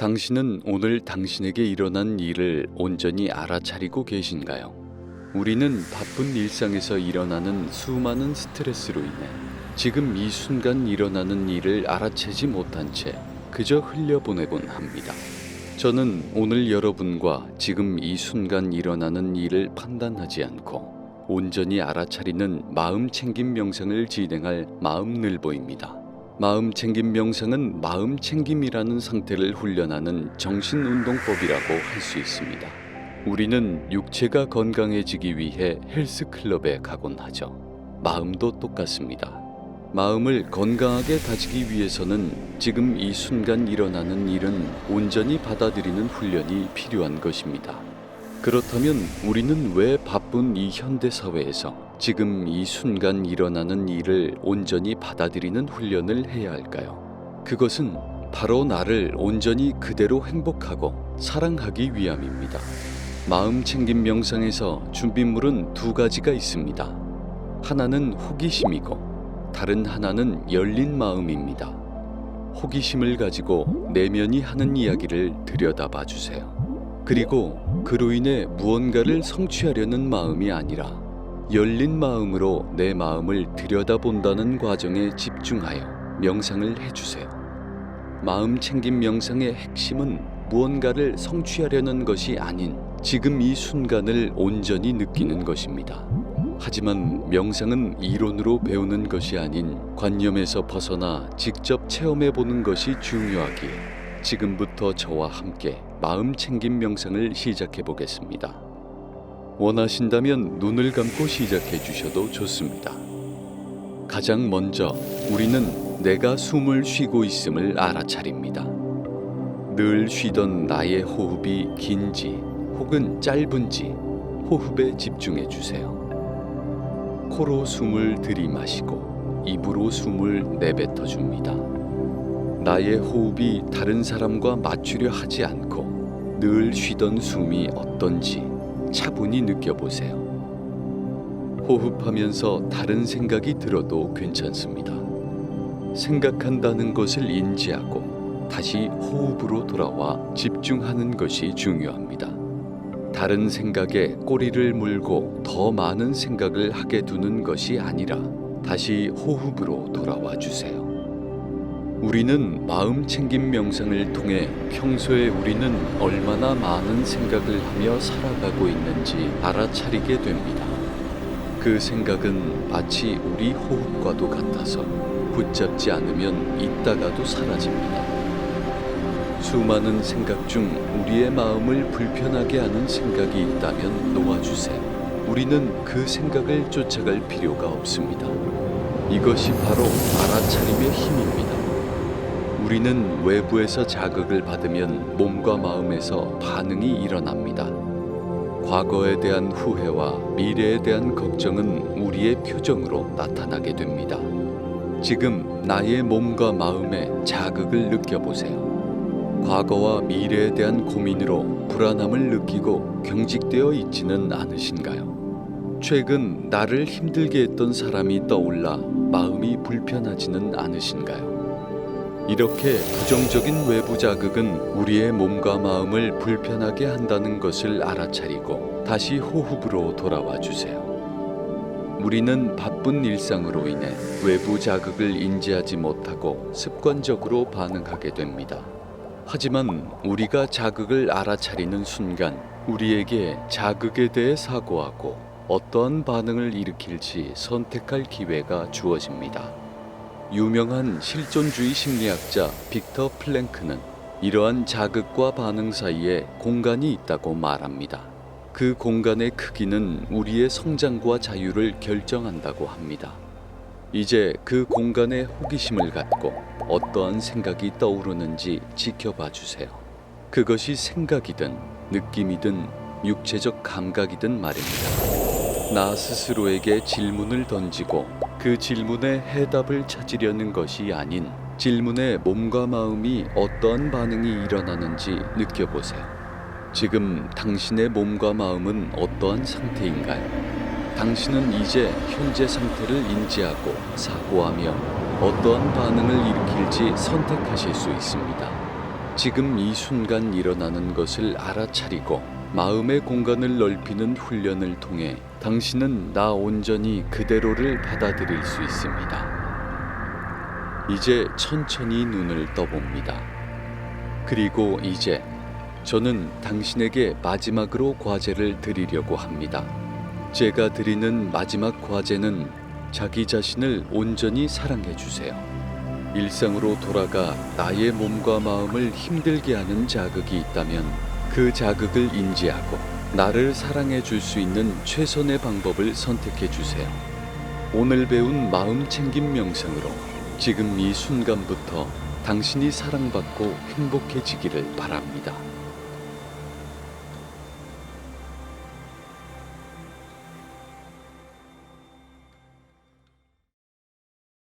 당신은 오늘 당신에게 일어난 일을 온전히 알아차리고 계신가요? 우리는 바쁜 일상에서 일어나는 수많은 스트레스로 인해 지금 이 순간 일어나는 일을 알아채지 못한 채 그저 흘려보내곤 합니다. 저는 오늘 여러분과 지금 이 순간 일어나는 일을 판단하지 않고 온전히 알아차리는 마음 챙김 명상을 진행할 마음늘보입니다. 마음 챙김 명상은 마음 챙김이라는 상태를 훈련하는 정신 운동법이라고 할 수 있습니다. 우리는 육체가 건강해지기 위해 헬스클럽에 가곤 하죠. 마음도 똑같습니다. 마음을 건강하게 다지기 위해서는 지금 이 순간 일어나는 일은 온전히 받아들이는 훈련이 필요한 것입니다. 그렇다면 우리는 왜 바쁜 이 현대 사회에서 지금 이 순간 일어나는 일을 온전히 받아들이는 훈련을 해야 할까요? 그것은 바로 나를 온전히 그대로 행복하고 사랑하기 위함입니다. 마음 챙김 명상에서 준비물은 두 가지가 있습니다. 하나는 호기심이고 다른 하나는 열린 마음입니다. 호기심을 가지고 내면이 하는 이야기를 들여다봐 주세요. 그리고 그로 인해 무언가를 성취하려는 마음이 아니라 열린 마음으로 내 마음을 들여다본다는 과정에 집중하여 명상을 해주세요. 마음 챙김 명상의 핵심은 무언가를 성취하려는 것이 아닌 지금 이 순간을 온전히 느끼는 것입니다. 하지만 명상은 이론으로 배우는 것이 아닌 관념에서 벗어나 직접 체험해 보는 것이 중요하기에 지금부터 저와 함께 마음 챙김 명상을 시작해 보겠습니다. 원하신다면 눈을 감고 시작해 주셔도 좋습니다. 가장 먼저 우리는 내가 숨을 쉬고 있음을 알아차립니다. 늘 쉬던 나의 호흡이 긴지 혹은 짧은지 호흡에 집중해 주세요. 코로 숨을 들이마시고 입으로 숨을 내뱉어 줍니다. 나의 호흡이 다른 사람과 맞추려 하지 않고 늘 쉬던 숨이 어떤지 차분히 느껴보세요. 호흡하면서 다른 생각이 들어도 괜찮습니다. 생각한다는 것을 인지하고 다시 호흡으로 돌아와 집중하는 것이 중요합니다. 다른 생각에 꼬리를 물고 더 많은 생각을 하게 두는 것이 아니라 다시 호흡으로 돌아와 주세요. 우리는 마음 챙김 명상을 통해 평소에 우리는 얼마나 많은 생각을 하며 살아가고 있는지 알아차리게 됩니다. 그 생각은 마치 우리 호흡과도 같아서 붙잡지 않으면 있다가도 사라집니다. 수많은 생각 중 우리의 마음을 불편하게 하는 생각이 있다면 놓아주세요. 우리는 그 생각을 쫓아갈 필요가 없습니다. 이것이 바로 알아차림의 힘입니다. 우리는 외부에서 자극을 받으면 몸과 마음에서 반응이 일어납니다. 과거에 대한 후회와 미래에 대한 걱정은 우리의 표정으로 나타나게 됩니다. 지금 나의 몸과 마음에 자극을 느껴보세요. 과거와 미래에 대한 고민으로 불안함을 느끼고 경직되어 있지는 않으신가요? 최근 나를 힘들게 했던 사람이 떠올라 마음이 불편하지는 않으신가요? 이렇게 부정적인 외부 자극은 우리의 몸과 마음을 불편하게 한다는 것을 알아차리고 다시 호흡으로 돌아와 주세요. 우리는 바쁜 일상으로 인해 외부 자극을 인지하지 못하고 습관적으로 반응하게 됩니다. 하지만 우리가 자극을 알아차리는 순간 우리에게 자극에 대해 사고하고 어떠한 반응을 일으킬지 선택할 기회가 주어집니다. 유명한 실존주의 심리학자 빅터 플랭크는 이러한 자극과 반응 사이에 공간이 있다고 말합니다. 그 공간의 크기는 우리의 성장과 자유를 결정한다고 합니다. 이제 그 공간에 호기심을 갖고 어떠한 생각이 떠오르는지 지켜봐 주세요. 그것이 생각이든 느낌이든 육체적 감각이든 말입니다. 나 스스로에게 질문을 던지고 그 질문에 해답을 찾으려는 것이 아닌 질문에 몸과 마음이 어떠한 반응이 일어나는지 느껴보세요. 지금 당신의 몸과 마음은 어떠한 상태인가요? 당신은 이제 현재 상태를 인지하고 사고하며 어떠한 반응을 일으킬지 선택하실 수 있습니다. 지금 이 순간 일어나는 것을 알아차리고 마음의 공간을 넓히는 훈련을 통해 당신은 나 온전히 그대로를 받아들일 수 있습니다. 이제 천천히 눈을 떠봅니다. 그리고 이제 저는 당신에게 마지막으로 과제를 드리려고 합니다. 제가 드리는 마지막 과제는 자기 자신을 온전히 사랑해 주세요. 일상으로 돌아가 나의 몸과 마음을 힘들게 하는 자극이 있다면 그 자극을 인지하고 나를 사랑해 줄 수 있는 최선의 방법을 선택해 주세요. 오늘 배운 마음 챙김 명상으로 지금 이 순간부터 당신이 사랑받고 행복해지기를 바랍니다.